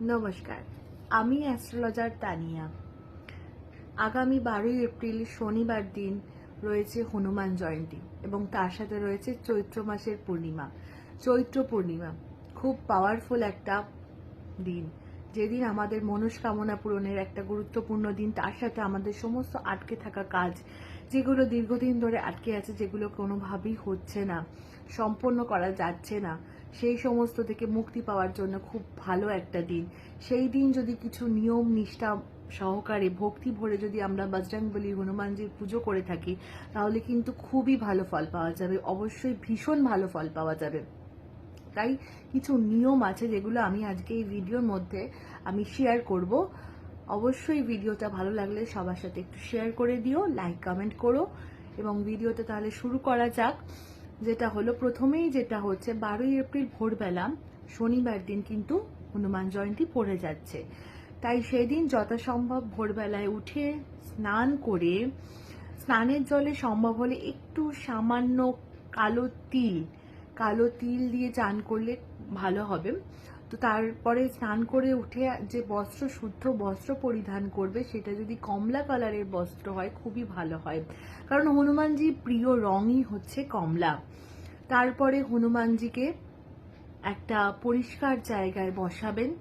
নমস্কার, আমি অ্যাস্ট্রোলজার তানিয়া। আগামী বারোই এপ্রিল শনিবার দিন রয়েছে হনুমান জয়ন্তী এবং তার সাথে রয়েছে চৈত্র মাসের পূর্ণিমা। চৈত্র পূর্ণিমা, খুব পাওয়ারফুল একটা দিন। যেদিন আমাদের মনস্কামনা পূরণের একটা গুরুত্বপূর্ণ দিন, তার সাথে আমাদের সমস্ত আটকে থাকা কাজ, যেগুলো দীর্ঘদিন ধরে আটকে আছে, যেগুলো কোনোভাবেই হচ্ছে না, সম্পন্ন করা যাচ্ছে না। সেই সমস্ত থেকে মুক্তি পাওয়ার জন্য খুব ভালো একটা দিন। সেই দিন যদি কিছু নিয়ম, নিষ্ঠা সহকারে, ভক্তি ভরে যদি আমরা বজরংবলী হনুমানজির পুজো করে থাকি, তাহলে কিন্তু খুবই ভালো ফল পাওয়া যাবে। অবশ্যই ভীষণ ভালো ফল পাওয়া যাবে। তাই কিছু নিয়ম আছে যেগুলো আমি আজকে এই ভিডিওর মধ্যে আমি শেয়ার করব। অবশ্যই ভিডিওটা ভালো লাগলে সবার সাথে একটু শেয়ার করে দিও লাইক কমেন্ট করো এবং ভিডিওটা তাহলে শুরু করা যাক। যেটা হলো প্রথমেই যেটা হচ্ছে বারোই এপ্রিল ভোরবেলা শনিবার দিন কিন্তু হনুমান জয়ন্তী পড়ে যাচ্ছে। তাই সেদিন যথাসম্ভব ভোরবেলায় উঠে স্নান করে, স্নানের জলে সম্ভব হলে একটু সামান্য কালো তিল কালো তিল দিয়ে চান করলে ভালো হবে। তো তারপরে স্নান করে উঠে যে বস্ত্র, শুদ্ধ বস্ত্র পরিধান করবে, সেটা যদি কমলা কালারের বস্ত্র হয়, খুবই ভালো হয়। কারণ হনুমানজির প্রিয় রঙই হচ্ছে কমলা। তারপরে হনুমানজিকে একটা পরিষ্কার জায়গায় বসাবেন।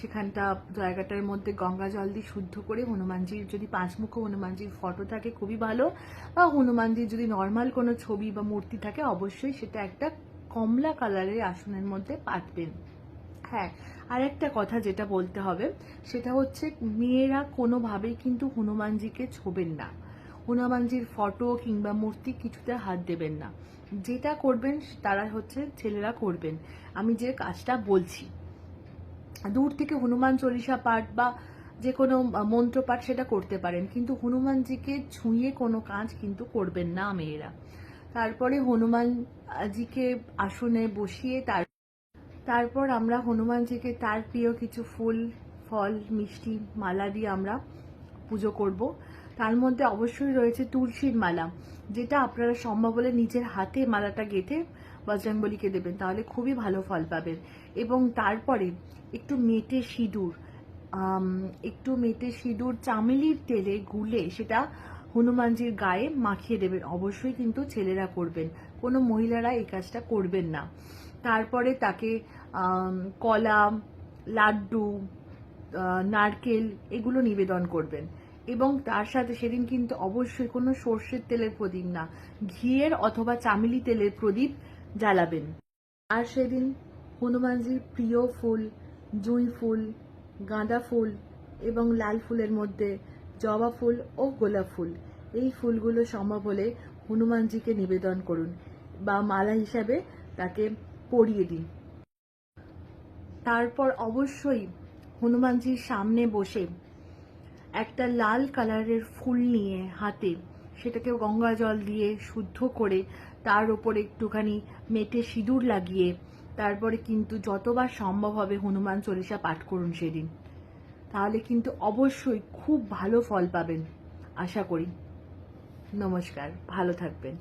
সেখানটা জায়গাটার মধ্যে গঙ্গা জল দিয়ে শুদ্ধ করে হনুমানজির যদি পাঁচমুখ হনুমানজির ফটো থাকে, খুবই ভালো। বা হনুমানজির যদি নর্মাল কোনো ছবি বা মূর্তি থাকে, অবশ্যই সেটা একটা কমলা কালারের আসনের মধ্যে পাতবেন। হ্যাঁ আর একটা কথা যেটা বলতে হবে, সেটা হচ্ছে মেয়েরা কোনোভাবেই কিন্তু হনুমানজিকে ছোবেন না। হনুমানজির ফটো কিংবা মূর্তি কিছুতে হাত দেবেন না। যেটা করবেন, তারা হচ্ছে ছেলেরা করবেন। আমি যে কাজটা বলছি, দূর থেকে হনুমান চল্লিশা পাঠ বা যে কোনো মন্ত্র পাঠ সেটা করতে পারেন, কিন্তু হনুমানজিকে ছুঁয়ে কোনো কাজ কিন্তু করবেন না মেয়েরা। তারপরে হনুমানজিকে আসনে বসিয়ে তার তারপর আমরা হনুমানজিকে তার প্রিয় কিছু ফুল, ফল, মিষ্টি, মালা দিয়ে আমরা পুজো করব। তার মধ্যে অবশ্যই রয়েছে তুলসীর মালা, যেটা আপনারা সম্ভব হলে নিজের হাতে মালাটা গেঁথে বজরংবলীকে দেবেন, তাহলে খুবই ভালো ফল পাবেন। এবং তারপরে একটু মেটে সিঁদুর একটু মেটে সিঁদুর চামেলির তেলে গুলে সেটা হনুমানজির গায়ে মাখিয়ে দেবেন। অবশ্যই কিন্তু ছেলেরা করবেন। কোনো মহিলারা এই কাজটা করবেন না। তারপরে তাকে কলা, লাড্ডু নারকেল এগুলো নিবেদন করবেন। এবং তার সাথে সেদিন কিন্তু অবশ্যই কোনো সর্ষের তেলের প্রদীপ না, ঘিয়ের অথবা চামেলি তেলের প্রদীপ জ্বালাবেন। আর সেদিন হনুমানজির প্রিয় ফুল, জুঁই ফুল, গাঁদা ফুল এবং লাল ফুলের মধ্যে জবা ফুল ও গোলাপ ফুল। এই ফুলগুলো সম্ভব হলে হনুমানজিকে নিবেদন করুন বা মালা হিসাবে তাকে পরিয়ে দিন। তারপর অবশ্যই হনুমানজির সামনে বসে একটা লাল কালারের ফুল নিয়ে হাতে সেটাকে গঙ্গা জল দিয়ে শুদ্ধ করে তার ওপরে একটুখানি মেটে সিঁদুর লাগিয়ে তারপরে কিন্তু যতবার সম্ভব হবে হনুমান চল্লিশা পাঠ করুন সেদিন। তাহলে কিন্তু অবশ্যই খুব ভালো ফল পাবেন। আশা করি। নমস্কার ভালো থাকবেন।